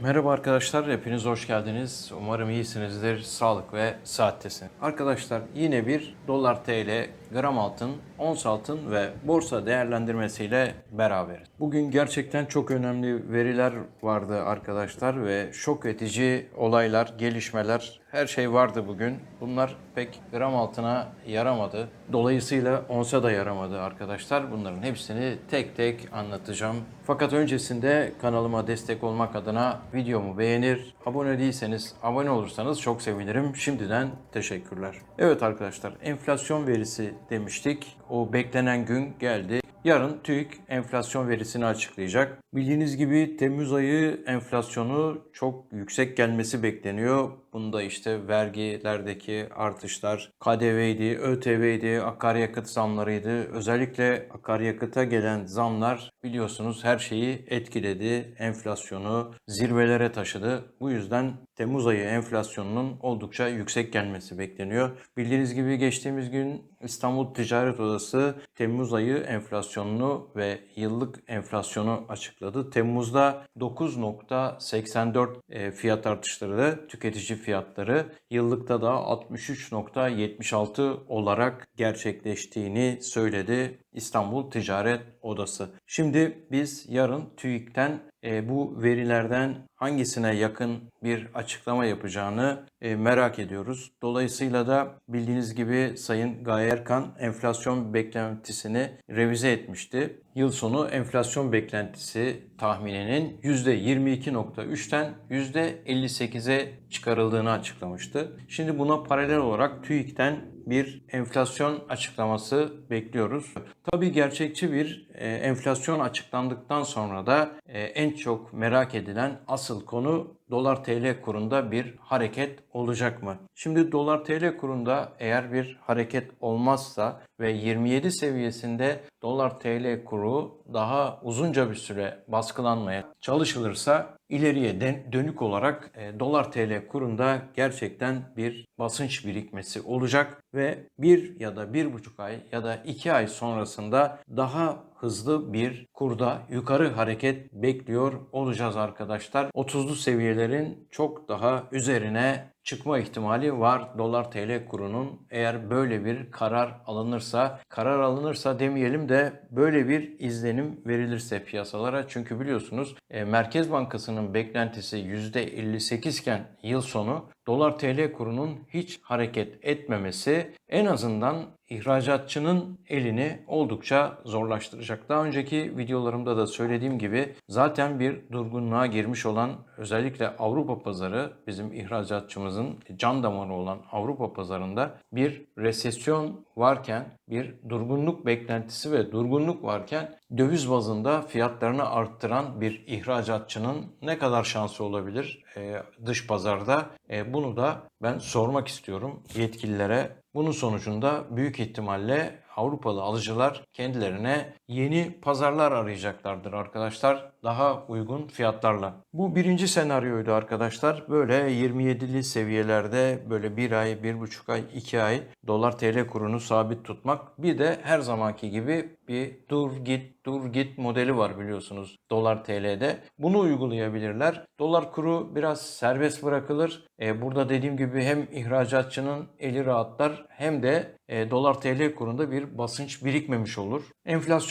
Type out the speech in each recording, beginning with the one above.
Merhaba arkadaşlar, hepiniz hoş geldiniz. Umarım iyisinizdir, sağlık ve saattesin. Arkadaşlar yine bir dolar TL, gram altın, ons altın ve borsa değerlendirmesiyle beraberiz. Bugün gerçekten çok önemli veriler vardı arkadaşlar ve şok edici olaylar, gelişmeler, her şey vardı bugün. Bunlar pek gram altına yaramadı. Dolayısıyla onsa da yaramadı arkadaşlar. Bunların hepsini tek tek anlatacağım. Fakat öncesinde kanalıma destek olmak adına videomu beğenir, abone değilseniz abone olursanız çok sevinirim. Şimdiden teşekkürler. Evet arkadaşlar enflasyon verisi demiştik. O beklenen gün geldi. Yarın TÜİK enflasyon verisini açıklayacak. Bildiğiniz gibi Temmuz ayı enflasyonu çok yüksek gelmesi bekleniyor. Bunda işte vergilerdeki artışlar, KDV'ydi, ÖTV'ydi, akaryakıt zamlarıydı. Özellikle akaryakıta gelen zamlar biliyorsunuz her şeyi etkiledi. Enflasyonu zirvelere taşıdı. Bu yüzden Temmuz ayı enflasyonunun oldukça yüksek gelmesi bekleniyor. Bildiğiniz gibi geçtiğimiz gün İstanbul Ticaret Odası Temmuz ayı enflasyonunu ve yıllık enflasyonu açıkladı. Temmuz'da 9.84 e, fiyat artışları tüketici fiyatları yıllıkta da 63.76 olarak gerçekleştiğini söyledi İstanbul Ticaret Odası. Şimdi biz yarın TÜİK'ten e, bu verilerden hangisine yakın bir açıklama yapacağını e, merak ediyoruz. Dolayısıyla da bildiğiniz gibi Sayın Gaye Erkan enflasyon beklentisini revize etmişti. Yıl sonu enflasyon beklentisi tahmininin %22.3'ten %58'e çıkarıldığını açıklamıştı. Şimdi buna paralel olarak TÜİK'ten bir enflasyon açıklaması bekliyoruz. Tabii gerçekçi bir e, enflasyon açıklandıktan sonra da e, en çok merak edilen asıl konu dolar TL kurunda bir hareket olacak mı? Şimdi dolar TL kurunda eğer bir hareket olmazsa ve 27 seviyesinde dolar TL kuru daha uzunca bir süre baskılanmaya çalışılırsa ileriye dönük olarak e, dolar TL kurunda gerçekten bir basınç birikmesi olacak ve bir ya da bir buçuk ay ya da iki ay sonrasında daha hızlı bir kurda yukarı hareket bekliyor olacağız arkadaşlar. 30'lu seviyelerin çok daha üzerine çıkma ihtimali var dolar TL kurunun. Eğer böyle bir karar alınırsa, karar alınırsa demeyelim de böyle bir izlenim verilirse piyasalara. Çünkü biliyorsunuz e, Merkez Bankası'nın beklentisi %58 iken yıl sonu dolar TL kurunun hiç hareket etmemesi en azından ihracatçının elini oldukça zorlaştıracak. Daha önceki videolarımda da söylediğim gibi zaten bir durgunluğa girmiş olan özellikle Avrupa pazarı bizim ihracatçımızın can damarı olan Avrupa pazarında bir resesyon varken bir durgunluk beklentisi ve durgunluk varken döviz bazında fiyatlarını arttıran bir ihracatçının ne kadar şansı olabilir e, dış pazarda? E, bunu da ben sormak istiyorum yetkililere. Bunun sonucunda büyük ihtimalle Avrupalı alıcılar kendilerine yeni pazarlar arayacaklardır arkadaşlar. Daha uygun fiyatlarla. Bu birinci senaryoydu arkadaşlar. Böyle 27'li seviyelerde böyle bir ay, bir buçuk ay, iki ay dolar TL kurunu sabit tutmak. Bir de her zamanki gibi bir dur git dur git modeli var biliyorsunuz dolar TL'de. Bunu uygulayabilirler. Dolar kuru biraz serbest bırakılır. E, burada dediğim gibi hem ihracatçının eli rahatlar hem de e, dolar TL kurunda bir basınç birikmemiş olur.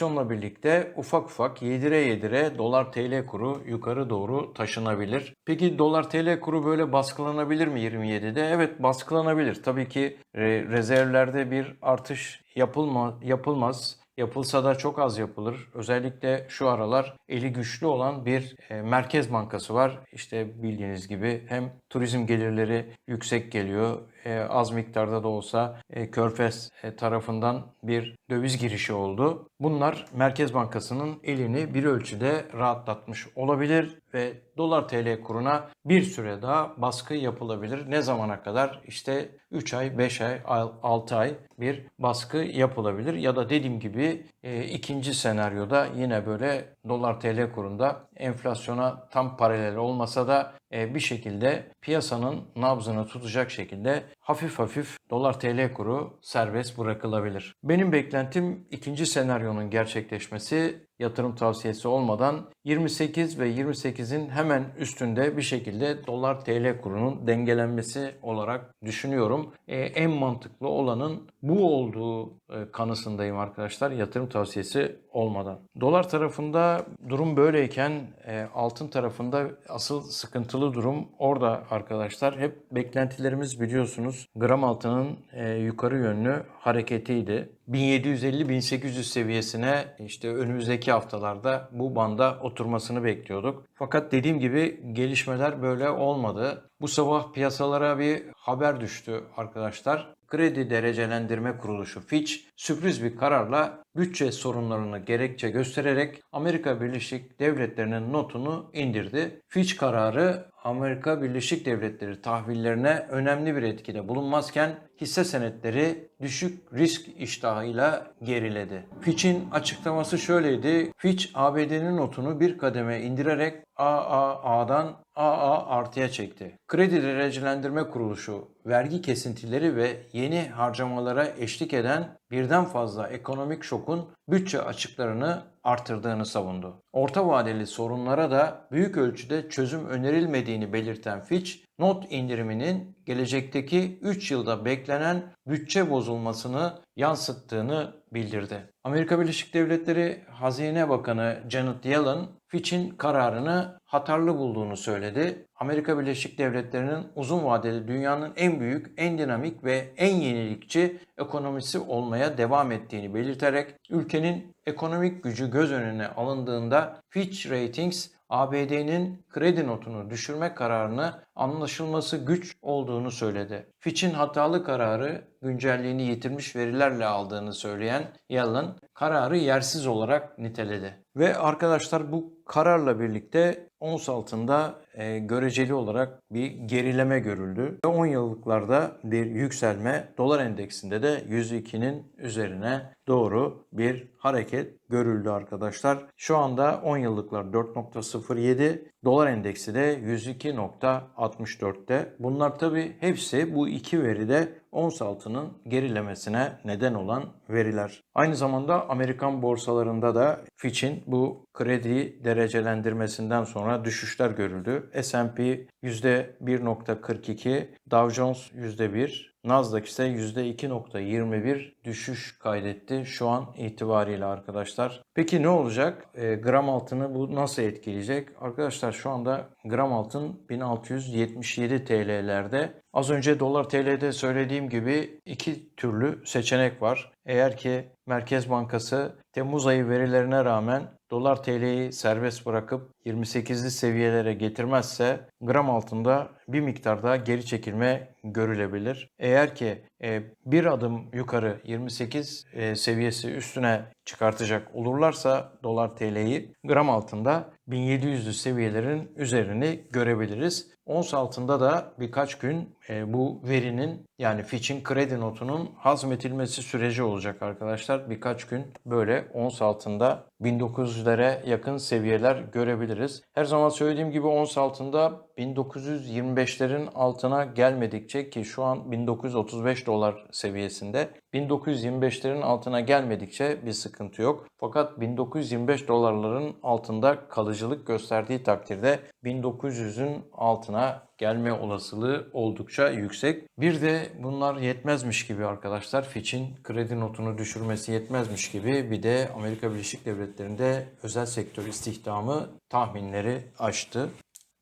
Enflasyonla birlikte ufak ufak yedire yedire dolar TL kuru yukarı doğru taşınabilir. Peki dolar TL kuru böyle baskılanabilir mi 27'de? Evet baskılanabilir. Tabii ki re- rezervlerde bir artış yapılma, yapılmaz. Yapılsa da çok az yapılır. Özellikle şu aralar eli güçlü olan bir e, merkez bankası var. İşte bildiğiniz gibi hem turizm gelirleri yüksek geliyor. E, az miktarda da olsa e, Körfez e, tarafından bir döviz girişi oldu. Bunlar Merkez Bankası'nın elini bir ölçüde rahatlatmış olabilir ve dolar TL kuruna bir süre daha baskı yapılabilir. Ne zamana kadar? İşte 3 ay, 5 ay, 6 ay bir baskı yapılabilir. Ya da dediğim gibi ikinci senaryoda yine böyle dolar TL kurunda enflasyona tam paralel olmasa da e, bir şekilde piyasanın nabzını tutacak şekilde hafif hafif dolar TL kuru serbest bırakılabilir. Benim beklentim ikinci senaryonun gerçekleşmesi yatırım tavsiyesi olmadan 28 ve 28'in hemen üstünde bir şekilde dolar TL kurunun dengelenmesi olarak düşünüyorum. E, en mantıklı olanın bu olduğu e, kanısındayım arkadaşlar yatırım tavsiyesi olmadan. Dolar tarafında durum böyleyken e, altın tarafında asıl sıkıntılı durum orada arkadaşlar. Hep beklentilerimiz biliyorsunuz gram altının e, yukarı yönlü hareketiydi. 1750-1800 seviyesine işte önümüzdeki haftalarda bu banda oturmasını bekliyorduk. Fakat dediğim gibi gelişmeler böyle olmadı. Bu sabah piyasalara bir haber düştü arkadaşlar. Kredi derecelendirme kuruluşu Fitch sürpriz bir kararla bütçe sorunlarını gerekçe göstererek Amerika Birleşik Devletleri'nin notunu indirdi. Fitch kararı Amerika Birleşik Devletleri tahvillerine önemli bir etkide bulunmazken hisse senetleri düşük risk iştahıyla geriledi. Fitch'in açıklaması şöyleydi. Fitch ABD'nin notunu bir kademe indirerek AAA'dan AA artıya çekti. Kredi derecelendirme kuruluşu vergi kesintileri ve yeni harcamalara eşlik eden birden fazla ekonomik şokun bütçe açıklarını artırdığını savundu. Orta vadeli sorunlara da büyük ölçüde çözüm önerilmediğini belirten Fitch, not indiriminin gelecekteki 3 yılda beklenen bütçe bozulmasını yansıttığını bildirdi. Amerika Birleşik Devletleri Hazine Bakanı Janet Yellen, Fitch'in kararını hatarlı bulduğunu söyledi. Amerika Birleşik Devletleri'nin uzun vadeli dünyanın en büyük, en dinamik ve en yenilikçi ekonomisi olmaya devam ettiğini belirterek ülkenin ekonomik gücü göz önüne alındığında Fitch Ratings ABD'nin kredi notunu düşürme kararını anlaşılması güç olduğunu söyledi. Fitch'in hatalı kararı güncelliğini yitirmiş verilerle aldığını söyleyen Yellen kararı yersiz olarak niteledi. Ve arkadaşlar bu kararla birlikte ons altında e, göreceli olarak bir gerileme görüldü. Ve 10 yıllıklarda bir yükselme, dolar endeksinde de 102'nin üzerine doğru bir hareket görüldü arkadaşlar. Şu anda 10 yıllıklar 4.07, dolar endeksi de 102.64'te. Bunlar tabi hepsi bu iki veride ons altının gerilemesine neden olan veriler. Aynı zamanda Amerikan borsalarında da Fitch'in bu kredi derecelendirmesinden sonra düşüşler görüldü. S&P %1.42, Dow Jones %1, Nasdaq ise %2.21 düşüş kaydetti şu an itibariyle arkadaşlar. Peki ne olacak? E, gram altını bu nasıl etkileyecek? Arkadaşlar şu anda gram altın 1677 TL'lerde. Az önce dolar TL'de söylediğim gibi iki türlü seçenek var. Eğer ki Merkez Bankası Temmuz ayı verilerine rağmen dolar TL'yi serbest bırakıp 28'li seviyelere getirmezse gram altında bir miktar daha geri çekilme görülebilir. Eğer ki e, bir adım yukarı 28 e, seviyesi üstüne çıkartacak olurlarsa dolar TL'yi gram altında 1700'lü seviyelerin üzerini görebiliriz. Ons altında da birkaç gün e, bu verinin yani Fitch'in kredi notunun hazmetilmesi süreci olacak arkadaşlar. Birkaç gün böyle ons altında 1900'lere yakın seviyeler görebiliriz. Her zaman söylediğim gibi ons altında 1925'lerin altına gelmedikçe ki şu an 1935 dolar seviyesinde 1925'lerin altına gelmedikçe bir sıkıntı yok. Fakat 1925 dolarların altında kalıcılık gösterdiği takdirde 1900'ün altına gelme olasılığı oldukça yüksek. Bir de bunlar yetmezmiş gibi arkadaşlar Fitch'in kredi notunu düşürmesi yetmezmiş gibi bir de Amerika Birleşik Devletleri'nde özel sektör istihdamı tahminleri aştı.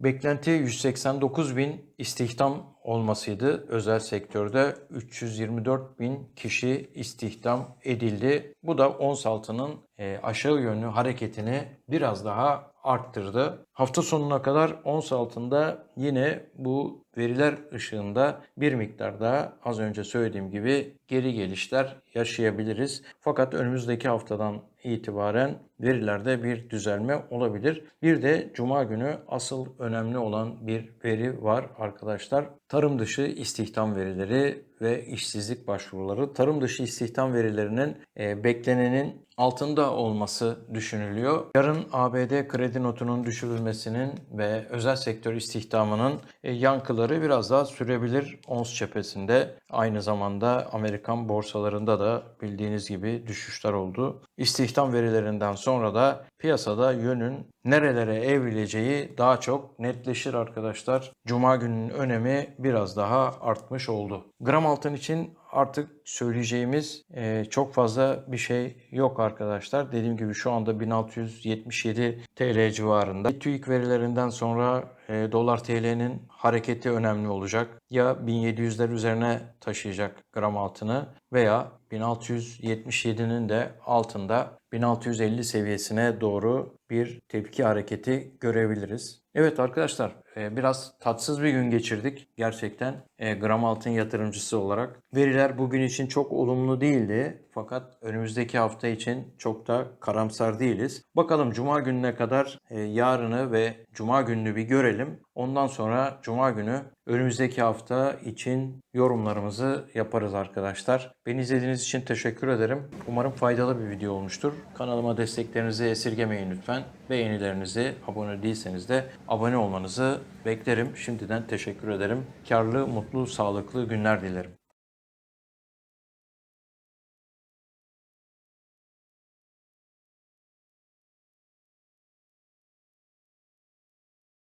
Beklenti 189 bin istihdam olmasıydı. Özel sektörde 324 bin kişi istihdam edildi. Bu da ons altının e, aşağı yönlü hareketini biraz daha arttırdı. Hafta sonuna kadar ons altında yine bu veriler ışığında bir miktar daha az önce söylediğim gibi geri gelişler yaşayabiliriz. Fakat önümüzdeki haftadan itibaren verilerde bir düzelme olabilir. Bir de cuma günü asıl önemli olan bir veri var arkadaşlar. Tarım dışı istihdam verileri ve işsizlik başvuruları. Tarım dışı istihdam verilerinin e, beklenenin altında olması düşünülüyor. Yarın ABD kredi notunun düşürülmesinin ve özel sektör istihdamının e, yankıları biraz daha sürebilir ons cephesinde. Aynı zamanda Amerikan borsalarında da bildiğiniz gibi düşüşler oldu. İstihdam verilerinden sonra da piyasada yönün nerelere evrileceği daha çok netleşir arkadaşlar. Cuma gününün önemi biraz daha artmış oldu. Gram altın için artık söyleyeceğimiz e, çok fazla bir şey yok arkadaşlar. Dediğim gibi şu anda 1677 TL civarında. TÜİK verilerinden sonra e, dolar TL'nin hareketi önemli olacak. Ya 1700'ler üzerine taşıyacak gram altını veya 1677'nin de altında 1650 seviyesine doğru bir tepki hareketi görebiliriz. Evet arkadaşlar biraz tatsız bir gün geçirdik gerçekten e, gram altın yatırımcısı olarak. Veriler bugün için çok olumlu değildi fakat önümüzdeki hafta için çok da karamsar değiliz. Bakalım cuma gününe kadar e, yarını ve cuma gününü bir görelim. Ondan sonra cuma günü önümüzdeki hafta için yorumlarımızı yaparız arkadaşlar. Beni izlediğiniz için teşekkür ederim. Umarım faydalı bir video olmuştur. Kanalıma desteklerinizi esirgemeyin lütfen. Beğenilerinizi, abone değilseniz de abone olmanızı beklerim. Şimdiden teşekkür ederim. Karlı, mutlu, sağlıklı günler dilerim.